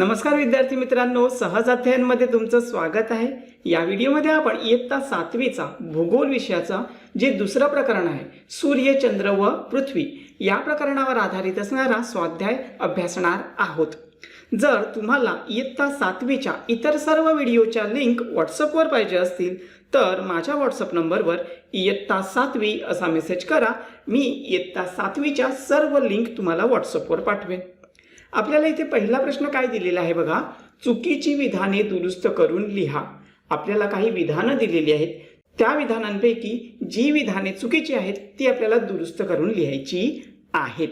नमस्कार विद्यार्थी मित्रांनो सहज अध्ययनमध्ये तुमचं स्वागत आहे. या व्हिडिओमध्ये आपण इयत्ता सातवीचा भूगोल विषयाचा जे दुसरं प्रकरण आहे सूर्य चंद्र व पृथ्वी या प्रकरणावर आधारित असणारा स्वाध्याय अभ्यासणार आहोत. जर तुम्हाला इयत्ता सातवीच्या इतर सर्व व्हिडिओच्या लिंक व्हॉट्सअपवर पाहिजे असतील तर माझ्या व्हॉट्सअप नंबरवर इयत्ता सातवी असा मेसेज करा. मी इयत्ता सातवीच्या सर्व लिंक तुम्हाला व्हॉट्सअपवर पाठवेन. आपल्याला इथे पहिला प्रश्न काय दिलेला आहे बघा? चुकीची विधाने दुरुस्त करून लिहा. आपल्याला काही विधानं दिलेली आहेत. त्या विधानांपैकी जी विधाने चुकीची आहेत ती आपल्याला दुरुस्त करून लिहायची आहेत.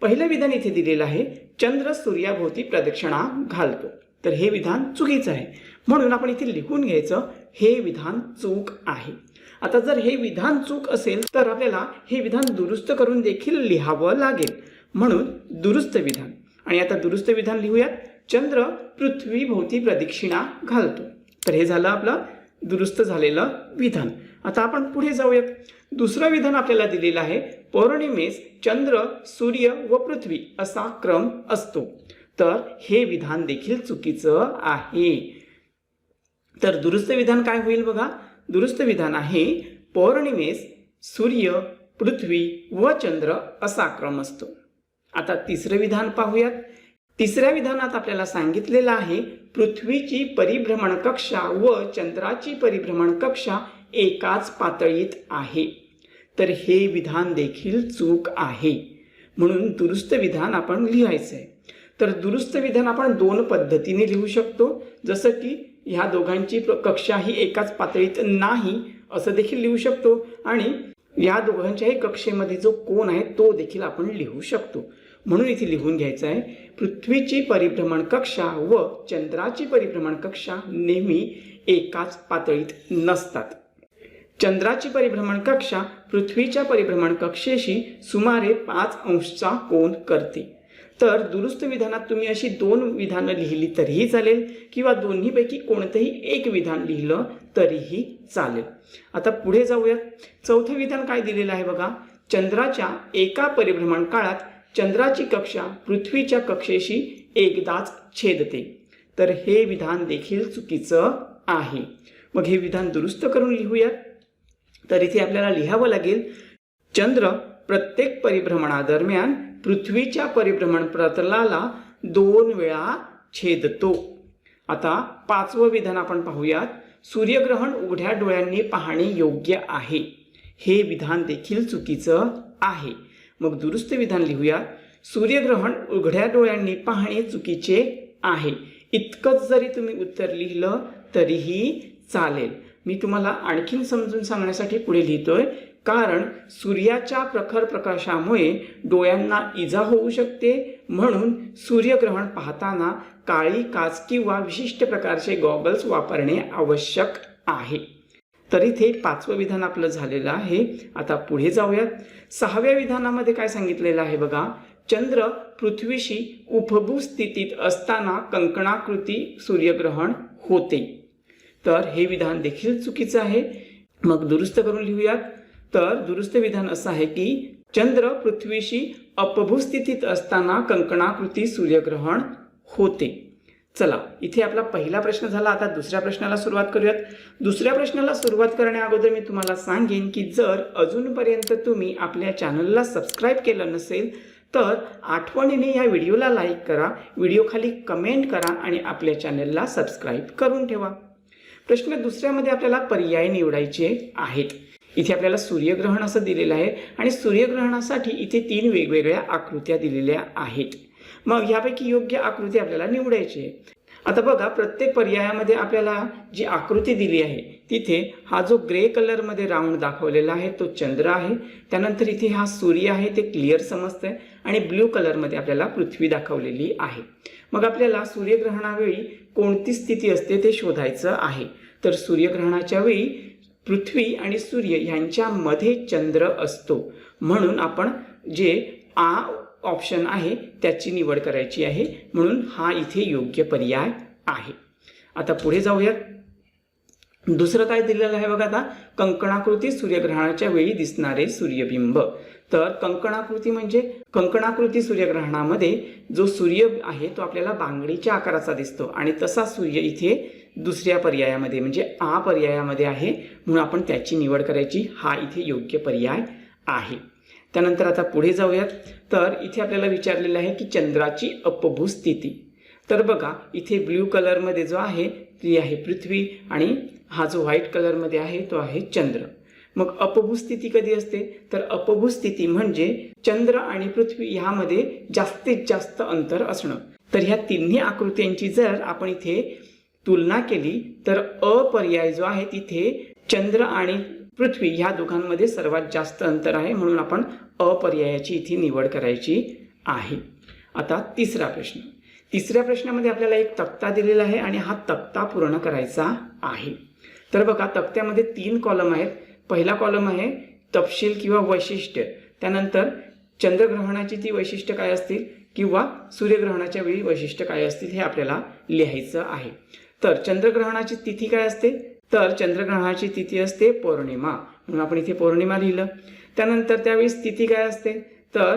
पहिलं विधान इथे दिलेलं आहे चंद्र सूर्याभोवती प्रदक्षिणा घालतो. तर हे विधान चुकीचं आहे. म्हणून आपण इथे लिहून घ्यायचं हे विधान चूक आहे. आता जर हे विधान चूक असेल तर आपल्याला हे विधान दुरुस्त करून देखील लिहावं लागेल. म्हणून दुरुस्त विधान. आणि आता दुरुस्त विधान लिहूयात. चंद्र पृथ्वी भोवती प्रदक्षिणा घालतो. तर हे झालं आपलं दुरुस्त झालेलं विधान. आता आपण पुढे जाऊयात. दुसरं विधान आपल्याला दिलेलं आहे. पौर्णिमेस चंद्र सूर्य व पृथ्वी असा क्रम असतो. तर हे विधान देखील चुकीचं आहे. तर दुरुस्त विधान काय होईल बघा. दुरुस्त विधान आहे पौर्णिमेस सूर्य पृथ्वी व चंद्र असा क्रम असतो. आता तिसरं विधान पाहूयात. तिसऱ्या विधानात आपल्याला सांगितलेलं आहे पृथ्वीची परिभ्रमण कक्षा व चंद्राची परिभ्रमण कक्षा एकाच पातळीत आहे. तर हे विधान देखील चूक आहे. म्हणून दुरुस्त विधान आपण लिहायचं आहे तर दुरुस्त विधान आपण दोन पद्धतीने लिहू शकतो. जसं की ह्या दोघांची कक्षा ही एकाच पातळीत नाही असं देखील लिहू शकतो. आणि या दोघांच्याही कक्षेमध्ये जो कोण आहे तो देखील आपण लिहू शकतो. म्हणून इथे लिहून घ्यायचं आहे पृथ्वीची परिभ्रमण कक्षा व चंद्राची परिभ्रमण कक्षा नेहमी एकाच पातळीत नसतात. चंद्राची परिभ्रमण कक्षा पृथ्वीच्या परिभ्रमण कक्षेशी सुमारे पाच अंशचा कोण करते. तर दुरुस्त विधानात तुम्ही अशी दोन विधानं लिहिली तरीही चालेल किंवा दोन्हीपैकी कोणतंही एक विधान लिहिलं तरीही चालेल. आता पुढे जाऊयात. चौथं विधान काय दिलेलं आहे बघा? चंद्राच्या एका परिभ्रमण काळात चंद्राची कक्षा पृथ्वीच्या कक्षेशी एकदाच छेदते. तर हे विधान देखील चुकीचं आहे. मग हे विधान दुरुस्त करून लिहूयात. तर इथे आपल्याला लिहावं लागेल चंद्र प्रत्येक परिभ्रमणादरम्यान पृथ्वीच्या परिभ्रमण प्रतलाला दोन वेळा छेदतो. आता पाचवं विधान आपण पाहूयात. सूर्यग्रहण उघड्या डोळ्यांनी पाहणे योग्य आहे. हे विधान देखील चुकीचं आहे. मग दुरुस्त विधान लिहूयात. सूर्यग्रहण उघड्या डोळ्यांनी पाहणे चुकीचे आहे. इतकंच जरी तुम्ही उत्तर लिहिलं तरीही चालेल. मी तुम्हाला आणखीन समजून सांगण्यासाठी पुढे लिहितोय. कारण सूर्याच्या प्रखर प्रकाशामुळे डोळ्यांना इजा होऊ शकते म्हणून सूर्यग्रहण पाहताना काळी काच किंवा विशिष्ट प्रकारचे गॉगल्स वापरणे आवश्यक आहे. तर इथे पाचवं विधान आपलं झालेलं आहे. आता पुढे जाऊयात. सहाव्या विधानामध्ये काय सांगितलेलं आहे बघा. चंद्र पृथ्वीशी उपभू स्थितीत असताना कंकणाकृती सूर्यग्रहण होते. तर हे विधान देखील चुकीचं आहे. मग दुरुस्त करून लिहूयात. तर दुरुस्त विधान असं आहे की चंद्र पृथ्वीशी अपभूस्थितीत असताना कंकणाकृती सूर्यग्रहण होते. चला इथे आपला पहिला प्रश्न झाला आता दुसऱ्या प्रश्नाला सुरुवात करूयात. दुसऱ्या प्रश्नाला सुरुवात करण्या अगोदर मी तुम्हाला सांगेन की जर अजूनपर्यंत तुम्ही आपल्या चॅनलला सबस्क्राईब केलं नसेल तर आठवणीने या व्हिडिओला लाईक करा व्हिडिओखाली कमेंट करा आणि आपल्या चॅनलला सबस्क्राईब करून ठेवा. प्रश्न दुसऱ्यामध्ये आपल्याला पर्याय निवडायचे आहेत. इथे आपल्याला सूर्यग्रहण असं दिलेलं आहे आणि सूर्यग्रहणासाठी इथे तीन वेगवेगळ्या आकृत्या दिलेल्या आहेत. मग यापैकी योग्य आकृती आपल्याला निवडायची आहे. आता बघा प्रत्येक पर्यायामध्ये आपल्याला जी आकृती दिली आहे तिथे हा जो ग्रे कलरमध्ये राऊंड दाखवलेला आहे तो चंद्र आहे. त्यानंतर इथे हा सूर्य आहे ते क्लिअर समजतंय. आणि ब्ल्यू कलरमध्ये आपल्याला पृथ्वी दाखवलेली आहे. मग आपल्याला सूर्यग्रहणावेळी कोणती स्थिती असते ते शोधायचं आहे. तर सूर्यग्रहणाच्या वेळी पृथ्वी आणि सूर्य यांच्यामध्ये चंद्र असतो. म्हणून आपण जे आ ऑप्शन आहे त्याची निवड करायची आहे. म्हणून हा इथे योग्य पर्याय आहे. आता पुढे जाऊयात. दुसरं काय दिलेलं आहे बघा आता? कंकणाकृती सूर्यग्रहणाच्या वेळी दिसणारे सूर्यबिंब. तर कंकणाकृती म्हणजे कंकणाकृती सूर्यग्रहणामध्ये जो सूर्य आहे तो आपल्याला बांगडीच्या आकाराचा दिसतो आणि तसा सूर्य इथे दुसऱ्या पर्यायामध्ये म्हणजे आ पर्यायामध्ये आहे म्हणून आपण त्याची निवड करायची. हा इथे योग्य पर्याय आहे. त्यानंतर आता पुढे जाऊयात. तर इथे आपल्याला विचारलेलं आहे की चंद्राची अपभू स्थिती तर बघा इथे ब्ल्यू कलरमध्ये जो आहे ती आहे पृथ्वी आणि हा जो व्हाईट कलरमध्ये आहे तो आहे चंद्र. मग अपभू स्थिती कधी असते? तर अपभू स्थिती म्हणजे चंद्र आणि पृथ्वी ह्यामध्ये जास्तीत जास्त अंतर असणं. तर ह्या तिन्ही आकृत्यांची जर आपण इथे तुलना केली तर अपर्याय जो आहे तिथे चंद्र आणि पृथ्वी ह्या दोघांमध्ये सर्वात जास्त अंतर आहे म्हणून आपण अपर्यायाची इथे निवड करायची आहे. आता तिसरा प्रश्न. तिसऱ्या प्रश्नामध्ये आपल्याला एक तक्ता दिलेला आहे आणि हा तक्ता पूर्ण करायचा आहे. तर बघा तक्त्यामध्ये तीन कॉलम आहेत. पहिला कॉलम आहे तपशील किंवा वैशिष्ट्य. त्यानंतर चंद्रग्रहणाची ती वैशिष्ट्य काय असतील किंवा सूर्यग्रहणाच्या वेळी वैशिष्ट्य काय असतील हे आपल्याला लिहायचं आहे. तर चंद्रग्रहणाची तिथी काय असते? तर चंद्रग्रहणाची तिथी असते पौर्णिमा. म्हणून आपण इथे पौर्णिमा लिहिलं. त्यानंतर त्यावेळी स्थिती काय असते? तर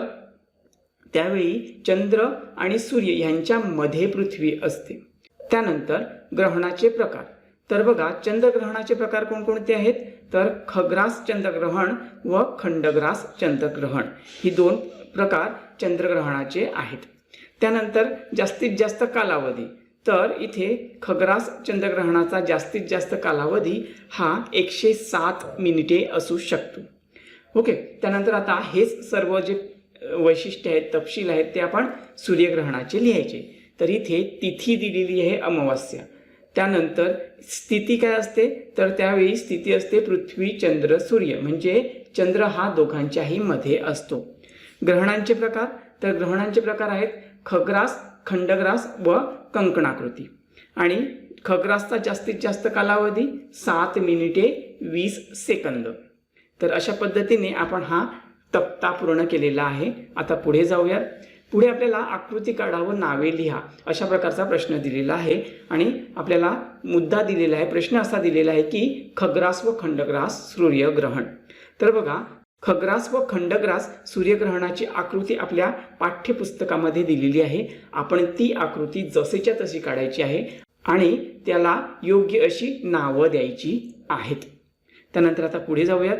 त्यावेळी चंद्र आणि सूर्य यांच्यामध्ये पृथ्वी असते. त्यानंतर ग्रहणाचे प्रकार. तर बघा चंद्रग्रहणाचे प्रकार कोणकोणते आहेत? तर खग्रास चंद्रग्रहण व खंडग्रास चंद्रग्रहण. ही दोन प्रकार चंद्रग्रहणाचे आहेत. त्यानंतर जास्तीत जास्त कालावधी. तर इथे खग्रास चंद्रग्रहणाचा जास्तीत जास्त कालावधी हा एकशे सात मिनिटे असू शकतो. ओके त्यानंतर आता हेच सर्व जे वैशिष्ट्य आहेत तपशील आहेत ते आपण सूर्यग्रहणाचे लिहायचे. तर इथे तिथी दिलेली आहे अमावास्या. त्यानंतर स्थिती काय असते? तर त्यावेळी स्थिती असते पृथ्वी चंद्र सूर्य. म्हणजे चंद्र हा दोघांच्याही मध्ये असतो. ग्रहणांचे प्रकार? तर ग्रहणांचे प्रकार आहेत खग्रास खंडग्रास व कंकणाकृती. आणि खग्रासचा जास्तीत जास्त कालावधी सात मिनिटे वीस सेकंद. तर अशा पद्धतीने आपण हा तक्ता पूर्ण केलेला आहे. आता पुढे जाऊयात. पुढे आपल्याला आकृती काढा व नावे लिहा अशा प्रकारचा प्रश्न दिलेला आहे. आणि आपल्याला मुद्दा दिलेला आहे प्रश्न असा दिलेला आहे की खग्रास व खंडग्रास सूर्यग्रहण. तर बघा खग्रास व खंडग्रास सूर्यग्रहणाची आकृती आपल्या पाठ्यपुस्तकामध्ये दिलेली आहे. आपण ती आकृती जसेच्या तशी काढायची आहे आणि त्याला योग्य अशी नावं द्यायची आहेत. त्यानंतर आता पुढे जाऊयात.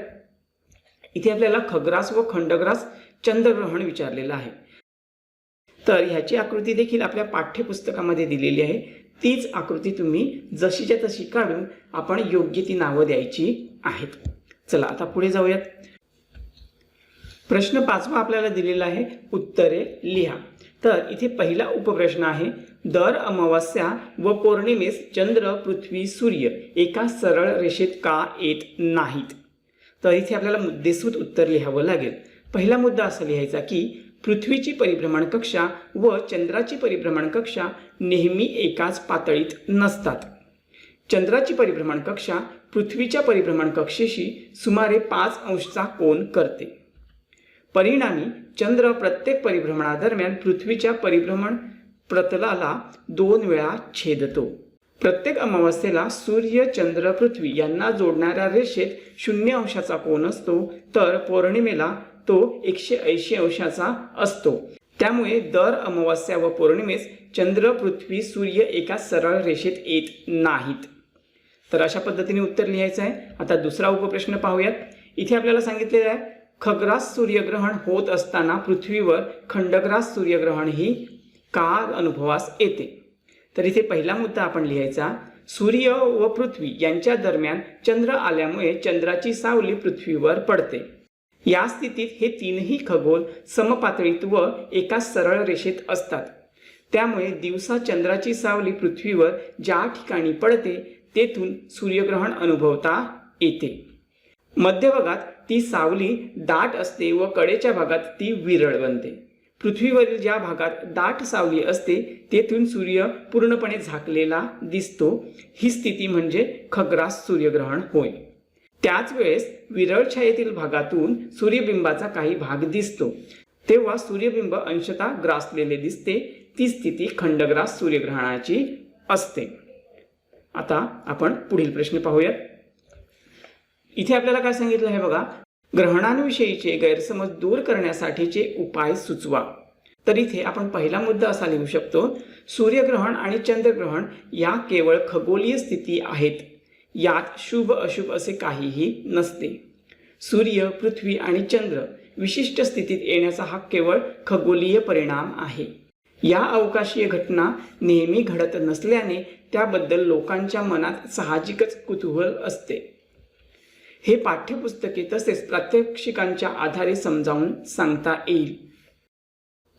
इथे आपल्याला खग्रास व खंडग्रास चंद्रग्रहण विचारलेलं आहे. तर ह्याची आकृती देखील आपल्या पाठ्यपुस्तकामध्ये दिलेली आहे. तीच आकृती तुम्ही जशीच्या तशी काढून आपण योग्य ती नावं द्यायची आहेत. चला आता पुढे जाऊयात. प्रश्न पाचवा आपल्याला दिलेला आहे उत्तरे लिहा. तर इथे पहिला उपप्रश्न आहे दर अमावास्या व पौर्णिमेस चंद्र पृथ्वी सूर्य एका सरळ रेषेत का येत नाहीत? तर इथे आपल्याला मुद्देसूद उत्तर लिहावं लागेल. पहिला मुद्दा असा लिहायचा की पृथ्वीची परिभ्रमण कक्षा व चंद्राची परिभ्रमण कक्षा नेहमी एकाच पातळीत नसतात. चंद्राची परिभ्रमण कक्षा पृथ्वीच्या परिभ्रमण कक्षेशी सुमारे पाच अंशचा कोण करते. परिणामी चंद्र प्रत्येक परिभ्रमणादरम्यान पृथ्वीच्या परिभ्रमण प्रतलाला दोन वेळा छेदतो. प्रत्येक अमावस्येला सूर्य चंद्र पृथ्वी यांना जोडणाऱ्या रेषेत शून्य अंशाचा कोन असतो तर पौर्णिमेला तो एकशे ऐंशी अंशाचा असतो. त्यामुळे दर अमावस्या व पौर्णिमेस चंद्र पृथ्वी सूर्य एका सरळ रेषेत येत नाहीत. तर अशा पद्धतीने उत्तर लिहायचं आहे. आता दुसरा उपप्रश्न पाहूयात. इथे आपल्याला सांगितलेलं आहे खग्रास सूर्यग्रहण होत असताना पृथ्वीवर खंडग्रास सूर्यग्रहण ही का अनुभवास येते. तर इथे पहिला मुद्दा आपण लिहायचा सूर्य व पृथ्वी यांच्या दरम्यान चंद्र आल्यामुळे चंद्राची सावली पृथ्वीवर पडते. या स्थितीत हे तीनही खगोल समपातळीत व एका सरळ रेषेत असतात. त्यामुळे दिवसा चंद्राची सावली पृथ्वीवर ज्या ठिकाणी पडते तेथून सूर्यग्रहण अनुभवता येते. मध्यभागात ती सावली दाट असते व कडेच्या भागात ती विरळ बनते. पृथ्वीवरील ज्या भागात दाट सावली असते तेथून सूर्य पूर्णपणे झाकलेला दिसतो. ही स्थिती म्हणजे खग्रास सूर्यग्रहण होय. त्याच वेळेस विरळ छायेतील भागातून सूर्यबिंबाचा काही भाग दिसतो. तेव्हा सूर्यबिंब अंशतः ग्रासलेले दिसते. ती स्थिती खंडग्रास सूर्यग्रहणाची असते. आता आपण पुढील प्रश्न पाहूयात. इथे आपल्याला काय सांगितलं आहे बघा? ग्रहणांविषयीचे गैरसमज दूर करण्यासाठीचे उपाय सुचवा. तर इथे आपण पहिला मुद्दा असा लिहू शकतो सूर्यग्रहण आणि चंद्रग्रहण या केवळ खगोलीय स्थिती आहेत. यात शुभ अशुभ असे काहीही नसते. सूर्य पृथ्वी आणि चंद्र विशिष्ट स्थितीत येण्याचा हा केवळ खगोलीय परिणाम आहे. या अवकाशीय घटना नेहमी घडत नसल्याने त्याबद्दल लोकांच्या मनात साहजिकच कुतूहल असते. हे पाठ्यपुस्तके तसेच प्रात्यक्षिकांच्या आधारे समजावून सांगता येईल.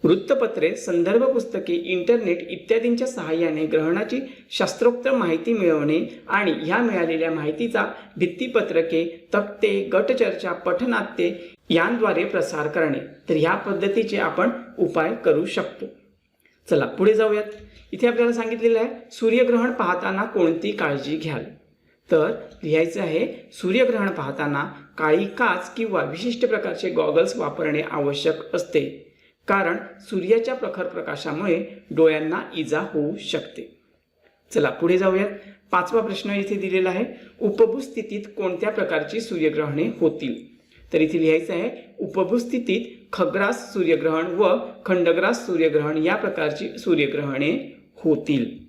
वृत्तपत्रे संदर्भ पुस्तके इंटरनेट इत्यादींच्या सहाय्याने ग्रहणाची शास्त्रोक्त माहिती मिळवणे आणि ह्या मिळालेल्या माहितीचा भित्तीपत्रके तक्ते गटचर्चा पठनात्ये यांद्वारे प्रसार करणे. तर ह्या पद्धतीचे आपण उपाय करू शकतो. चला पुढे जाऊयात. इथे आपल्याला सांगितलेलं आहे सूर्यग्रहण पाहताना कोणती काळजी घ्यावी तर लिहायचं आहे सूर्यग्रहण पाहताना काळी काच किंवा विशिष्ट प्रकारचे गॉगल्स वापरणे आवश्यक असते. कारण सूर्याच्या प्रखर प्रकाशामुळे डोळ्यांना इजा होऊ शकते. चला पुढे जाऊयात. पाचवा प्रश्न इथे दिलेला आहे. उपभूस्थितीत कोणत्या प्रकारची सूर्यग्रहणे होतील? तर इथे लिहायचं आहे उपभूस्थितीत खग्रास सूर्यग्रहण व खंडग्रास सूर्यग्रहण या प्रकारची सूर्यग्रहणे होतील.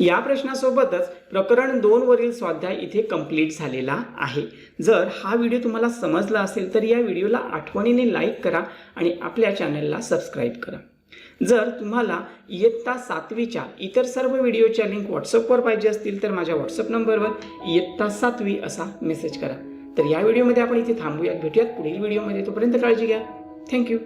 या प्रश्नासोबतच प्रकरण दोन वरील स्वाध्याय इथे कंप्लीट झालेला आहे. जर हा व्हिडिओ तुम्हाला समजला असेल तर या व्हिडिओला आठवणीने लाईक करा आणि आपल्या चॅनलला सबस्क्राईब करा. जर तुम्हाला इयत्ता सातवीच्या इतर सर्व व्हिडिओच्या लिंक व्हॉट्सअपवर पाहिजे असतील तर माझ्या व्हॉट्सअप नंबरवर इयत्ता सातवी असा मेसेज करा. तर या व्हिडिओमध्ये आपण इथे थांबूयात भेटूयात. पुढील व्हिडिओमध्ये तोपर्यंत काळजी घ्या. थँक्यू